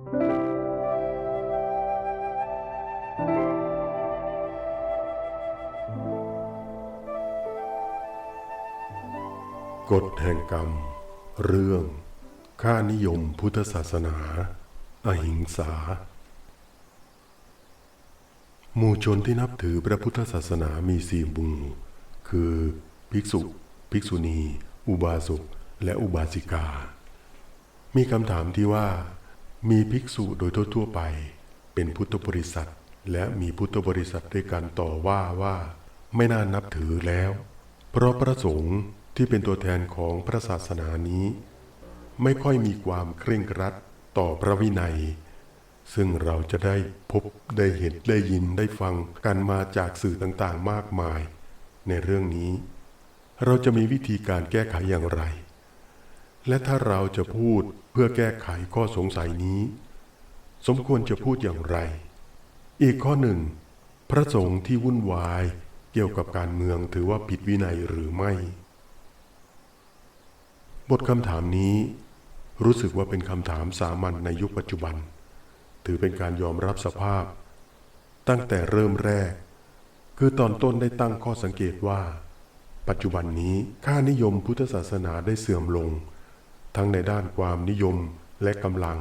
กฎแห่งกรรม เรื่อง ค่านิยมพุทธศาสนา อหิงสา หมู่ชนที่นับถือพระพุทธศาสนามีสี่หมู่คือ ภิกษุ ภิกษุณี อุบาสกและอุบาสิกา มีคำถามที่ว่า มีภิกษุโดยทั่วๆไป เป็นพุทธบริษัท และมีพุทธบริษัทด้วยกันต่อว่าว่า ไม่น่านับถือแล้ว เพราะพระสงฆ์ที่เป็นตัวแทนของพระศาสนานี้ ไม่ค่อยมีความเคร่งครัดต่อพระวินัย ซึ่งเราจะได้พบได้เห็นได้ยินได้ฟังกันมาจากสื่อต่างๆมากมาย ในเรื่องนี้ เราจะมีวิธีการแก้ไขอย่างไร และถ้าเราจะพูดเพื่อแก้ไขข้อสงสัยนี้ สมควรจะพูดอย่างไร อีกข้อหนึ่ง พระสงฆ์ที่วุ่นวายเกี่ยวกับการเมืองถือว่าผิดวินัยหรือไม่ บทคำถามนี้ รู้สึกว่าเป็นคำถามสามัญในยุคปัจจุบัน ถือเป็นการยอมรับสภาพ ตั้งแต่เริ่มแรก คือตอนต้นได้ตั้งข้อสังเกตว่า ปัจจุบันนี้ค่านิยมพุทธศาสนาได้เสื่อมลง ทั้งในด้านความนิยมและกำลัง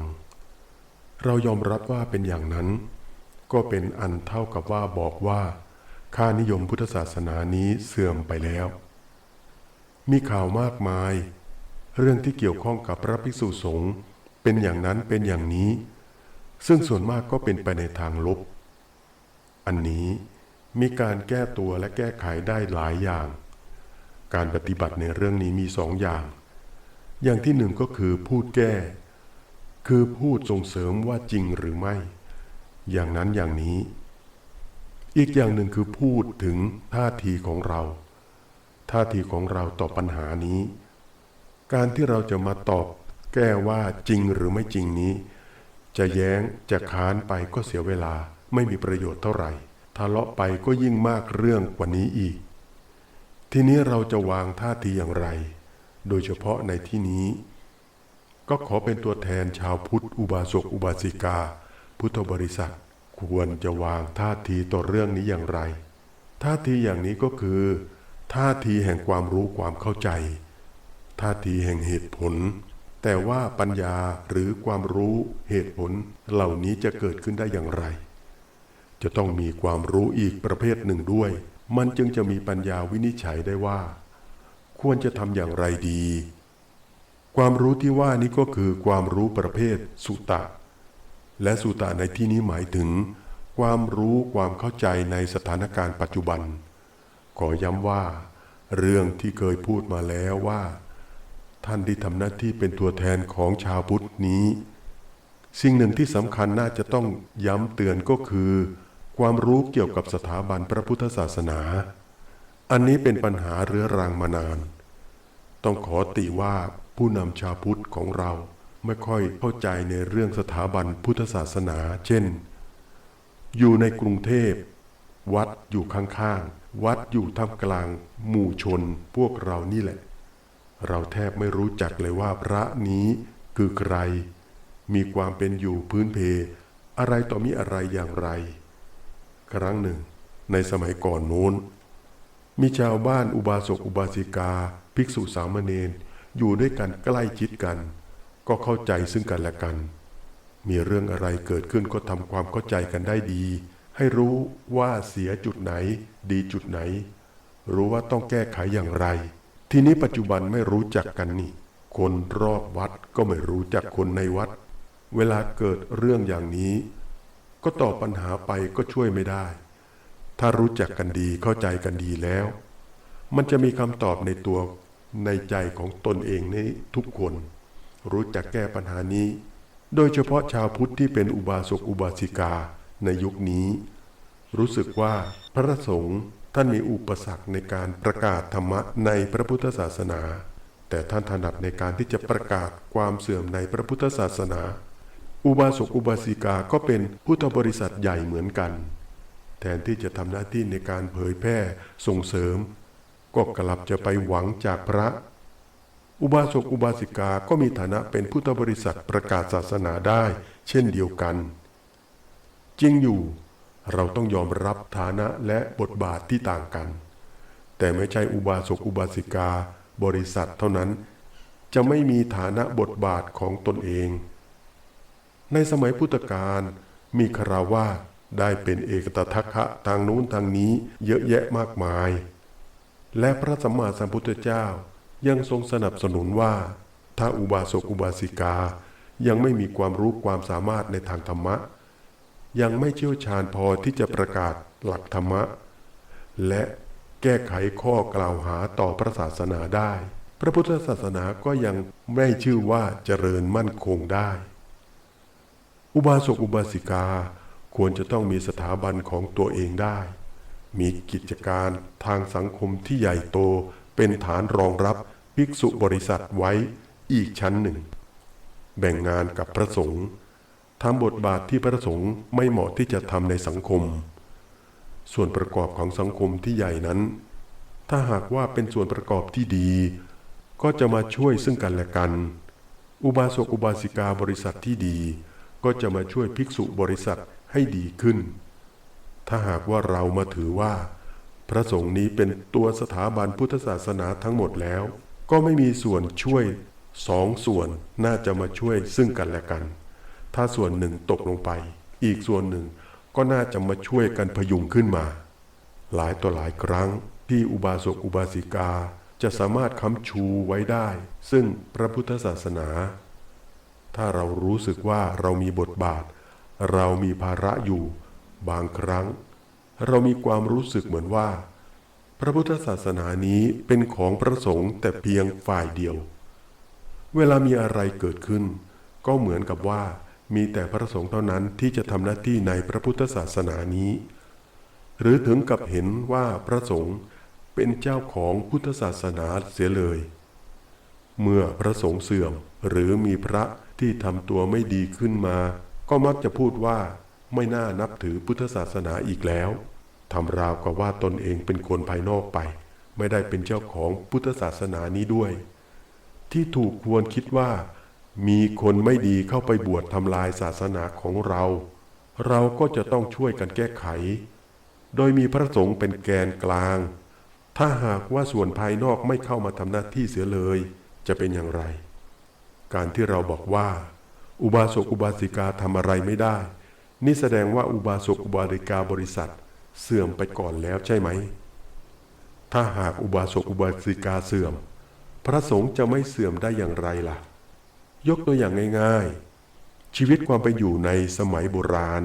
เรายอมรับว่าเป็นอย่างนั้น ก็เป็นอันเท่ากับว่าบอกว่าค่านิยมพุทธศาสนานี้เสื่อมไปแล้ว มีข่าวมากมาย เรื่องที่เกี่ยวข้องกับพระภิกษุสงฆ์เป็นอย่างนั้นเป็นอย่างนี้ ซึ่งส่วนมากก็เป็นไปในทางลบ อันนี้มีการแก้ตัวและแก้ไขได้หลายอย่าง การปฏิบัติในเรื่องนี้มีสองอย่าง อย่างที่หนึ่งก็คือพูดแก้ คือพูดส่งเสริมว่าจริงหรือไม่ อย่างนั้นอย่างนี้ อีกอย่างหนึ่งคือพูดถึงท่าทีของเรา ท่าทีของเราต่อปัญหานี้ การที่เราจะมาตอบแก้ว่าจริงหรือไม่จริงนี้ จะแย้งจะค้านไปก็เสียเวลาไม่มีประโยชน์เท่าไหร่ทะเลาะไปก็ยิ่งมากเรื่องกว่านี้อีก ทีนี้เราจะวางท่าทีอย่างไร โดยเฉพาะในที่นี้ ก็ขอเป็นตัวแทนชาวพุทธอุบาสกอุบาสิกา พุทธบริษัทควรจะวางท่าทีต่อเรื่องนี้อย่างไร ท่าทีอย่างนี้ก็คือ ท่าทีแห่งความรู้ความเข้าใจ ท่าทีแห่งเหตุผล แต่ว่าปัญญาหรือความรู้เหตุผลเหล่านี้จะเกิดขึ้นได้อย่างไร จะต้องมีความรู้อีกประเภทหนึ่งด้วย มันจึงจะมีปัญญาวินิจฉัยได้ว่า ควรจะทำอย่างไรดี ความรู้ที่ว่านี้ก็คือความรู้ประเภทสุตะ และสุตะในที่นี้หมายถึง ความรู้ความเข้าใจในสถานการณ์ปัจจุบัน ขอย้ำว่า เรื่องที่เคยพูดมาแล้วว่า ท่านที่ทำหน้าที่เป็นตัวแทนของชาวพุทธนี้ สิ่งหนึ่งที่สำคัญน่าจะต้องย้ำเตือนก็คือ ความรู้เกี่ยวกับสถาบันพระพุทธศาสนา อันนี้เป็นปัญหาเรื้อรังมานาน ต้องขอติว่าผู้นำชาวพุทธของเราไม่ค่อยเข้าใจในเรื่องสถาบันพุทธศาสนา เช่น อยู่ในกรุงเทพ วัดอยู่ข้างๆ วัดอยู่ท่ามกลาง หมู่ชนพวกเรานี่แหละ เราแทบไม่รู้จักเลยว่าพระนี้คือใคร มีความเป็นอยู่พื้นเพ อะไรต่อมีอะไรอย่างไร ครั้งหนึ่ง ในสมัยก่อนโน้น มีชาวบ้านอุบาสกอุบาสิกา ภิกษุสามเณรอยู่ด้วยกันใกล้ชิดกัน ก็เข้าใจซึ่งกันและกัน มีเรื่องอะไรเกิดขึ้นก็ทำความเข้าใจกันได้ดี ให้รู้ว่าเสียจุดไหน ดีจุดไหน รู้ว่าต้องแก้ไขอย่างไร ทีนี้ปัจจุบันไม่รู้จักกันนี่ คนรอบวัดก็ไม่รู้จักคนในวัด เวลาเกิดเรื่องอย่างนี้ ก็ตอบปัญหาไปก็ช่วยไม่ได้ ถ้ารู้จักกันดีเข้าใจกันดีแล้ว มันจะมีคำตอบในตัวในใจของตนเองนี้ทุกคน รู้จักแก้ปัญหานี้ โดยเฉพาะชาวพุทธที่เป็นอุบาสกอุบาสิกาในยุคนี้ รู้สึกว่าพระสงฆ์ท่านมีอุปสรรคในการประกาศธรรมะในพระพุทธศาสนา แต่ท่านถนัดในการที่จะประกาศความเสื่อมในพระพุทธศาสนา อุบาสกอุบาสิกาก็เป็นพุทธบริษัทใหญ่เหมือนกัน แทนที่จะทำหน้าที่ในการเผยแพร่ส่งเสริม ก็กลับจะไปหวังจากพระ อุบาสกอุบาสิกาก็มีฐานะเป็นพุทธบริษัทประกาศศาสนาได้ เช่นเดียวกัน จริงอยู่เราต้องยอมรับฐานะและบทบาทที่ต่างกัน แต่ไม่ใช่อุบาสกอุบาสิกา บริษัทเท่านั้น จะไม่มีฐานะบทบาทของตนเอง ในสมัยพุทธกาลมีคาราวาส ได้เป็นเอกตทัคคะทางนู้นทางนี้เยอะแยะมากมาย และพระสัมมาสัมพุทธเจ้ายังทรงสนับสนุนว่า ถ้าอุบาสกอุบาสิกายังไม่มีความรู้ความสามารถในทางธรรมะ ยังไม่เชี่ยวชาญพอที่จะประกาศหลักธรรมะ และแก้ไขข้อกล่าวหาต่อพระศาสนาได้ พระพุทธศาสนาก็ยังไม่ชื่อว่าเจริญมั่นคงได้ อุบาสกอุบาสิกา ควรจะต้องมีสถาบันของตัวเองได้ มีกิจการทางสังคมที่ใหญ่โตเป็นฐานรองรับภิกษุบริษัทไว้อีกชั้นหนึ่ง แบ่งงานกับพระสงฆ์ทำบทบาทที่พระสงฆ์ไม่เหมาะที่จะทำในสังคม ส่วนประกอบของสังคมที่ใหญ่นั้น ถ้าหากว่าเป็นส่วนประกอบที่ดี ก็จะมาช่วยซึ่งกันและกัน อุบาสกอุบาสิกาบริษัทที่ดี ก็จะมาช่วยภิกษุบริษัท ให้ดีขึ้น ถ้าหากว่าเรามาถือว่า พระสงฆ์นี้เป็นตัวสถาบันพุทธศาสนาทั้งหมดแล้ว ก็ไม่มีส่วนช่วยสองส่วนน่าจะมาช่วยซึ่งกันและกัน ถ้าส่วนหนึ่งตกลงไป อีกส่วนหนึ่งก็น่าจะมาช่วยกันพยุงขึ้นมา หลายต่อหลายครั้งที่อุบาสกอุบาสิกาจะสามารถค้ำชูไว้ได้ ซึ่งพระพุทธศาสนา ถ้าเรารู้สึกว่าเรามีบทบาท เรามีภาระอยู่ บางครั้ง เรามีความรู้สึกเหมือนว่า พระพุทธศาสนานี้เป็นของพระสงฆ์แต่เพียงฝ่ายเดียว เวลามีอะไรเกิดขึ้น ก็เหมือนกับว่ามีแต่พระสงฆ์เท่านั้นที่จะทำหน้าที่ในพระพุทธศาสนานี้ หรือถึงกับเห็นว่าพระสงฆ์เป็นเจ้าของพุทธศาสนาเสียเลย เมื่อพระสงฆ์เสื่อมหรือมีพระที่ทำตัวไม่ดีขึ้นมา ก็มักจะพูดว่าไม่น่านับถือพุทธศาสนาอีกแล้วทำราวกับว่าตนเองเป็นคนภายนอกไป ไม่ได้เป็นเจ้าของพุทธศาสนานี้ด้วย ที่ถูกควรคิดว่า มีคนไม่ดีเข้าไปบวชทำลายศาสนาของเรา เราก็จะต้องช่วยกันแก้ไข โดยมีพระสงฆ์เป็นแกนกลาง ถ้าหากว่าส่วนภายนอกไม่เข้ามาทำหน้าที่เสียเลย จะเป็นอย่างไร การที่เราบอกว่า อุบาสกอุบาสิกาทำอะไรไม่ได้ นี่แสดงว่าอุบาสกอุบาสิกาบริษัท เสื่อมไปก่อนแล้วใช่ไหม ถ้าหากอุบาสกอุบาสิกาเสื่อม พระสงฆ์จะไม่เสื่อมได้อย่างไรล่ะ ยกตัวอย่างง่ายๆ ชีวิตความเป็นอยู่ในสมัยโบราณ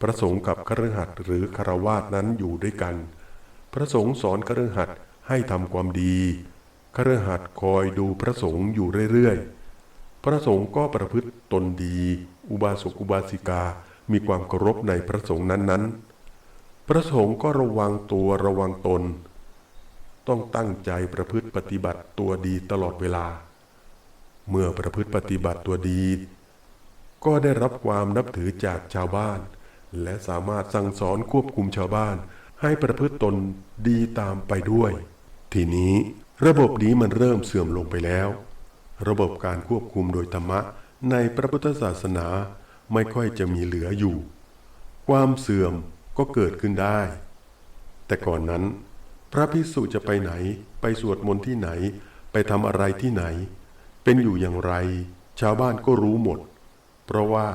พระสงฆ์กับคฤหัสถ์หรือคารวาสนั้นอยู่ด้วยกัน พระสงฆ์สอนคฤหัสถ์ให้ทำความดีคฤหัสถ์คอยดูพระสงฆ์อยู่เรื่อยๆ พระสงฆ์ก็ประพฤติตนดี อุบาสกอุบาสิกา มีความเคารพในพระสงฆ์นั้นๆ พระสงฆ์ก็ระวังตัวระวังตน ต้องตั้งใจประพฤติปฏิบัติตัวดีตลอดเวลา เมื่อประพฤติปฏิบัติตัวดี ก็ได้รับความนับถือจากชาวบ้าน และสามารถสั่งสอนควบคุมชาวบ้าน ให้ประพฤติตนดีตามไปด้วย ทีนี้ระบบนี้มันเริ่มเสื่อมลงไปแล้ว ระบบการควบคุมโดยธรรมะในพระพุทธศาสนาไม่ค่อยจะมีเหลืออยู่ ความเสื่อมก็เกิดขึ้นได้ แต่ก่อนนั้น พระภิกษุจะไปไหน ไปสวดมนต์ที่ไหน ไปทำอะไรที่ไหน เป็นอยู่อย่างไร ชาวบ้านก็รู้หมด เพราะว่า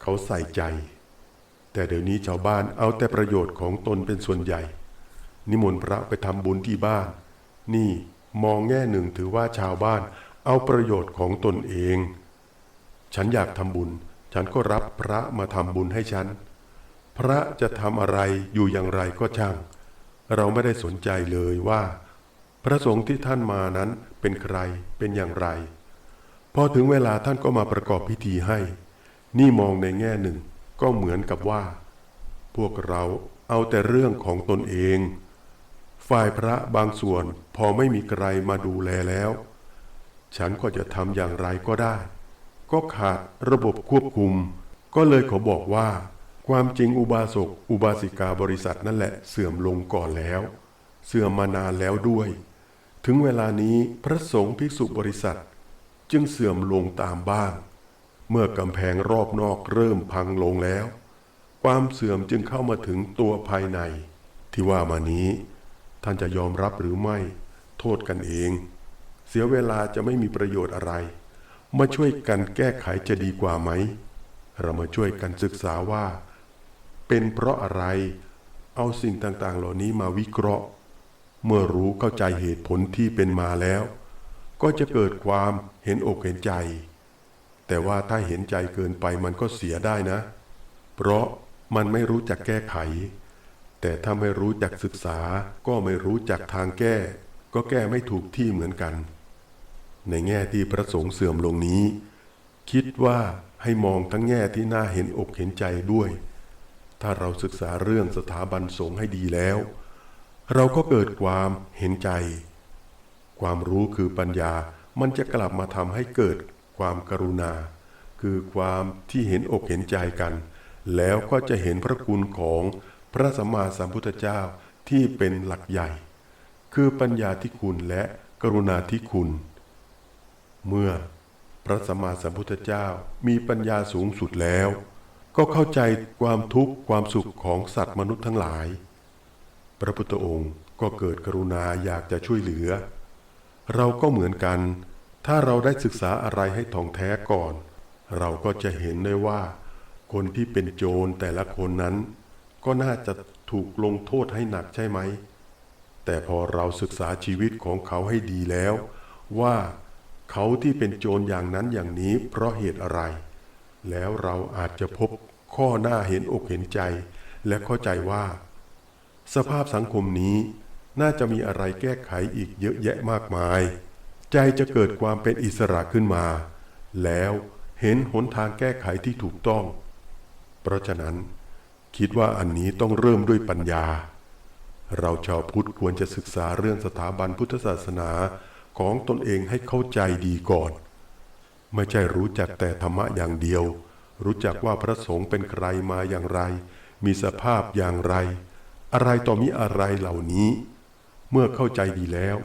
เขาใส่ใจ แต่เดี๋ยวนี้ชาวบ้านเอาแต่ประโยชน์ของตนเป็นส่วนใหญ่ นิมนต์พระไปทำบุญที่บ้าน นี่มองแง่หนึ่งถือว่าชาวบ้าน เอาประโยชน์ของตนเอง ฉันอยากทำบุญ ฉันก็รับพระมาทำบุญให้ฉัน พระจะทำอะไรอยู่อย่างไรก็ช่าง เราไม่ได้สนใจเลยว่า พระสงฆ์ที่ท่านมานั้นเป็นใครเป็นอย่างไร พอถึงเวลาท่านก็มาประกอบพิธีให้ นี่มองในแง่หนึ่งก็เหมือนกับว่า พวกเราเอาแต่เรื่องของตนเอง ฝ่ายพระบางส่วนพอไม่มีใครมาดูแลแล้ว ฉันก็จะทำอย่างไรก็ได้ ก็ขาดระบบควบคุม ก็เลยขอบอกว่า ความจริงอุบาสกอุบาสิกาบริษัทนั่นแหละเสื่อมลงก่อนแล้ว เสื่อมมานานแล้วด้วย ถึงเวลานี้พระสงฆ์ภิกษุบริษัท จึงเสื่อมลงตามบ้าง เมื่อกำแพงรอบนอกเริ่มพังลงแล้ว ความเสื่อมจึงเข้ามาถึงตัวภายใน ที่ว่ามานี้ ท่านจะยอมรับหรือไม่ โทษกันเอง เสียเวลาจะไม่มีประโยชน์อะไร มาช่วยกันแก้ไขจะดีกว่าไหม เรามาช่วยกันศึกษาว่า เป็นเพราะอะไร เอาสิ่งต่างๆ เหล่านี้มาวิเคราะห์ เมื่อรู้เข้าใจเหตุผลที่เป็นมาแล้ว ก็จะเกิดความเห็นอกเห็นใจ แต่ว่าถ้าเห็นใจเกินไปมันก็เสียได้นะ เพราะมันไม่รู้จักแก้ไข แต่ถ้าไม่รู้จักศึกษาก็ไม่รู้จักทางแก้ ก็แก้ไม่ถูกที่เหมือนกัน ในแง่ที่พระสงฆ์เสื่อมลงนี้ คิดว่าให้มองทั้งแง่ที่น่าเห็นอกเห็นใจด้วย ถ้าเราศึกษาเรื่องสถาบันสงฆ์ให้ดีแล้ว เราก็เกิดความเห็นใจ ความรู้คือปัญญามันจะกลับมาทำให้เกิดความกรุณา คือความที่เห็นอกเห็นใจกัน แล้วก็จะเห็นพระคุณของพระสัมมาสัมพุทธเจ้าที่เป็นหลักใหญ่ คือปัญญาที่คุณและกรุณาที่คุณ เมื่อพระสัมมาสัมพุทธเจ้ามีปัญญาสูงสุดแล้ว ก็เข้าใจความทุกข์ความสุขของสัตว์มนุษย์ทั้งหลาย พระพุทธองค์ก็เกิดกรุณาอยากจะช่วยเหลือ เราก็เหมือนกัน ถ้าเราได้ศึกษาอะไรให้ท่องแท้ก่อน เราก็จะเห็นได้ว่า คนที่เป็นโจรแต่ละคนนั้น ก็น่าจะถูกลงโทษให้หนักใช่ไหม แต่พอเราศึกษาชีวิตของเขาให้ดีแล้วว่า เขาที่เป็นโจรอย่างนั้นอย่างนี้เพราะเหตุอะไร แล้วเราอาจจะพบข้อหน้าเห็นอกเห็นใจ และเข้าใจว่า สภาพสังคมนี้น่าจะมีอะไรแก้ไขอีกเยอะแยะมากมาย ใจจะเกิดความเป็นอิสระขึ้นมา แล้วเห็นหนทางแก้ไขที่ถูกต้อง เพราะฉะนั้น คิดว่าอันนี้ต้องเริ่มด้วยปัญญา เราชาวพุทธควรจะศึกษาเรื่องสถาบันพุทธศาสนา ของตนเองให้เข้าใจดีก่อน ไม่ใช่รู้จักแต่ธรรมะอย่างเดียว รู้จักว่าพระสงฆ์เป็นใครมาอย่างไร มีสภาพอย่างไร อะไรต่อมีอะไรเหล่านี้ เมื่อเข้าใจดีแล้ว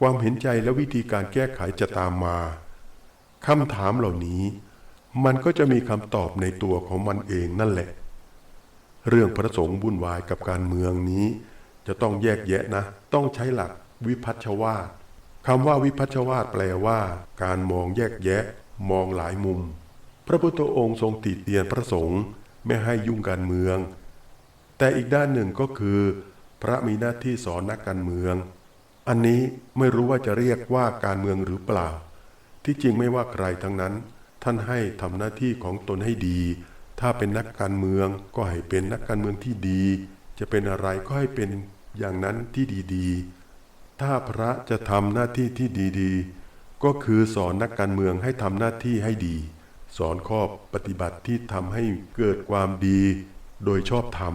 ความเห็นใจและวิธีการแก้ไขจะตามมาคำถามเหล่านี้ มันก็จะมีคำตอบในตัวของมันเองนั่นแหละ เรื่องพระสงฆ์วุ่นวายกับการเมืองนี้ จะต้องแยกแยะนะ ต้องใช้หลักวิพัฒชวาท คำว่าวิพัฒชวาทแปลว่า การมองแยกแยะ มองหลายมุม พระพุทธองค์ทรงติเตียนพระสงฆ์ไม่ให้ยุ่งการเมือง แต่อีกด้านหนึ่งก็คือ พระมีหน้าที่สอนนักการเมือง อันนี้ไม่รู้ว่าจะเรียกว่าการเมืองหรือเปล่า ที่จริงไม่ว่าใครทั้งนั้น ท่านให้ทำหน้าที่ของตนให้ดี ถ้าเป็นนักการเมืองก็ให้เป็นนักการเมืองที่ดี จะเป็นอะไรก็ให้เป็นอย่างนั้นที่ดีๆ ถ้าพระจะทำหน้าที่ที่ดีๆ ก็คือสอนนักการเมืองให้ทำหน้าที่ให้ดี สอนข้อปฏิบัติที่ทำให้เกิดความดีโดยชอบธรรม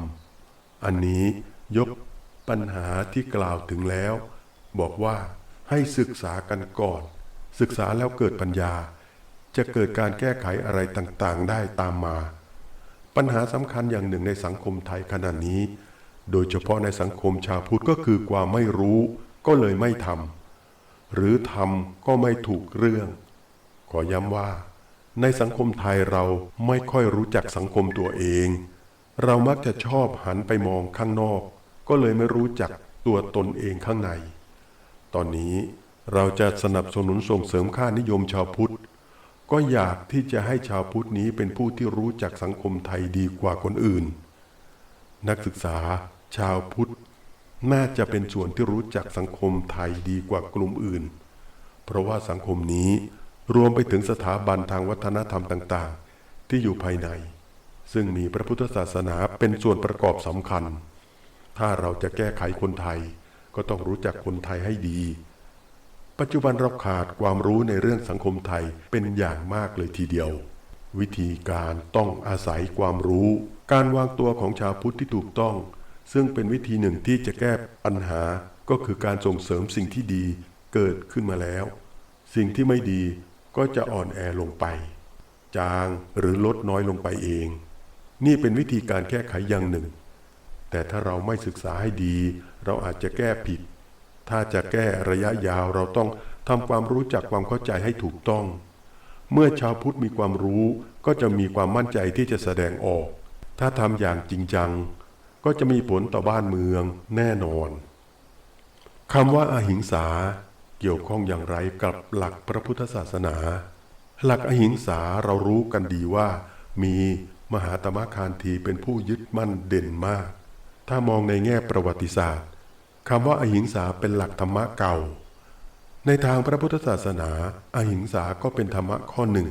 อันนี้ยกปัญหาที่กล่าวถึงแล้ว บอกว่าให้ศึกษากันก่อน ศึกษาแล้วเกิดปัญญา จะเกิดการแก้ไขอะไรต่างๆ ได้ตามมา ปัญหาสำคัญอย่างหนึ่งในสังคมไทยขณะนี้ โดยเฉพาะในสังคมชาวพุทธก็คือความไม่รู้ ก็เลยไม่ทำหรือทำก็ไม่ถูกเรื่อง ขอย้ำว่า ในสังคมไทยเราไม่ค่อยรู้จักสังคมตัวเอง เรามักจะชอบหันไปมองข้างนอก ก็เลยไม่รู้จักตัวตนเองข้างใน ตอนนี้เราจะสนับสนุนส่งเสริมค่านิยมชาวพุทธ ก็อยากที่จะให้ชาวพุทธนี้เป็นผู้ที่รู้จักสังคมไทยดีกว่าคนอื่น นักศึกษาชาวพุทธ น่าจะเป็นส่วนที่รู้จักสังคมไทยดีกว่ากลุ่มอื่น เพราะว่าสังคมนี้รวมไปถึงสถาบันทางวัฒนธรรมต่างๆ ที่อยู่ภายใน ซึ่งมีพระพุทธศาสนาเป็นส่วนประกอบสำคัญ ถ้าเราจะแก้ไขคนไทย ก็ต้องรู้จักคนไทยให้ดี ปัจจุบันเราขาดความรู้ในเรื่องสังคมไทยเป็นอย่างมากเลยทีเดียว วิธีการต้องอาศัยความรู้ การวางตัวของชาวพุทธที่ถูกต้อง ซึ่งเป็นวิธีหนึ่งที่จะแก้ปัญหาก็คือการส่งเสริมสิ่งที่ดีเกิดขึ้นมาแล้ว สิ่งที่ไม่ดีก็จะอ่อนแอลงไป จางหรือลดน้อยลงไปเอง นี่เป็นวิธีการแก้ไขอย่างหนึ่ง แต่ถ้าเราไม่ศึกษาให้ดี เราอาจจะแก้ผิด ถ้าจะแก้ระยะยาวเราต้องทำความรู้จักความเข้าใจให้ถูกต้อง เมื่อชาวพุทธมีความรู้ก็จะมีความมั่นใจที่จะแสดงออก ถ้าทำอย่างจริงจัง ก็จะมีผลต่อบ้านเมืองแน่นอนคำว่าอาหิงสาเกี่ยวข้องอย่างไรกับหลักพระพุทธศาสนา หลักอหิงสาเรารู้กันดีว่า มีมหาตมะคานทีเป็นผู้ยึดมั่นเด่นมาก ถ้ามองในแง่ประวัติศาสตร์คำว่าอหิงสาเป็นหลักธรรมะเก่า ในทางพระพุทธศาสนาอหิงสาก็เป็นธรรมะข้อหนึ่ง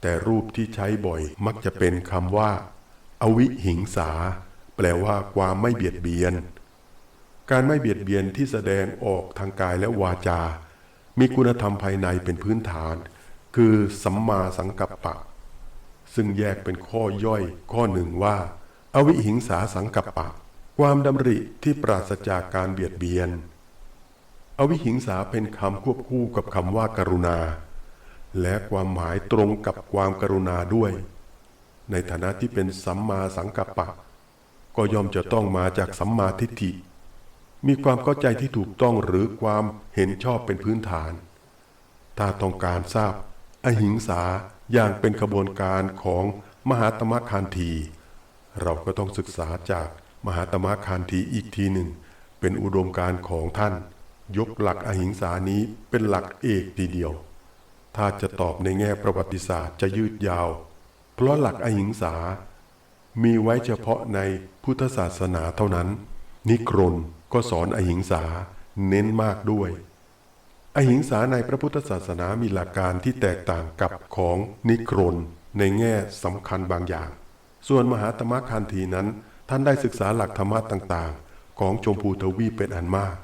แต่รูปที่ใช้บ่อยมักจะเป็นคำว่า อวิหิงสา แปลว่าความไม่เบียดเบียน การไม่เบียดเบียนที่แสดงออกทางกายและวาจา มีคุณธรรมภายในเป็นพื้นฐาน คือสัมมาสังกัปปะ ซึ่งแยกเป็นข้อย่อยข้อหนึ่งว่า อวิหิงสาสังกัปปะ ความดำริที่ปราศจากการเบียดเบียน อวิหิงสาเป็นคำควบคู่กับคำว่ากรุณา และความหมายตรงกับความกรุณาด้วย ในฐานะที่เป็นสัมมาสังกัปปะ ก็ย่อมจะต้องมาจากสัมมาทิฏฐิ มีความเข้าใจที่ถูกต้องหรือความเห็นชอบเป็นพื้นฐาน ถ้าต้องการทราบ อหิงสาอย่างเป็นขบวนการของมหาตมะคานที เราก็ต้องศึกษาจากมหาตมะคานทีอีกทีหนึ่ง เป็นอุดมการของท่าน ยกหลักอหิงสานี้เป็นหลักเอกทีเดียว ถ้าจะตอบในแง่ประวัติศาสตร์จะยืดยาว เพราะหลักอหิงสา มีไว้เฉพาะในพุทธศาสนาเท่านั้น นิกรนก็สอนอหิงสาเน้นมากด้วย อหิงสาในพระพุทธศาสนามีหลักการที่แตกต่างกับของนิกรนในแง่สำคัญบางอย่าง ส่วนมหาตมคันธีนั้น ท่านได้ศึกษาหลักธรรมะต่างๆ ของชมพูทวีเป็นอันมาก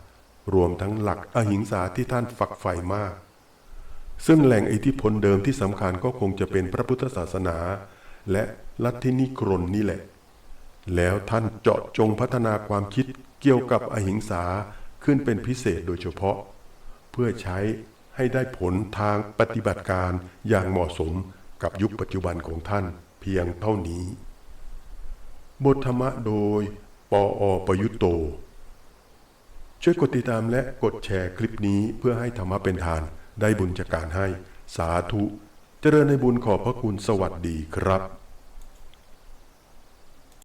รวมทั้งหลักอหิงสาที่ท่านฝักใฝ่มาก ซึ่งแหล่งอิทธิพลเดิมที่สำคัญก็คงจะเป็นพระพุทธศาสนา และลัทธินิกรนนี่แหละ แล้วท่านเจาะจงพัฒนาความคิดเกี่ยวกับอหิงสาขึ้นเป็นพิเศษโดยเฉพาะ เพื่อใช้ให้ได้ผลทางปฏิบัติการอย่างเหมาะสมกับยุคปัจจุบันของท่านเพียงเท่านี้ บทธรรมะโดย ปออประยุตโต ช่วยกดติดตามและกดแชร์คลิปนี้เพื่อให้ธรรมะเป็นทานได้บุญจากการให้ สาธุ เจริญในบุญขอบพระคุณสวัสดีครับ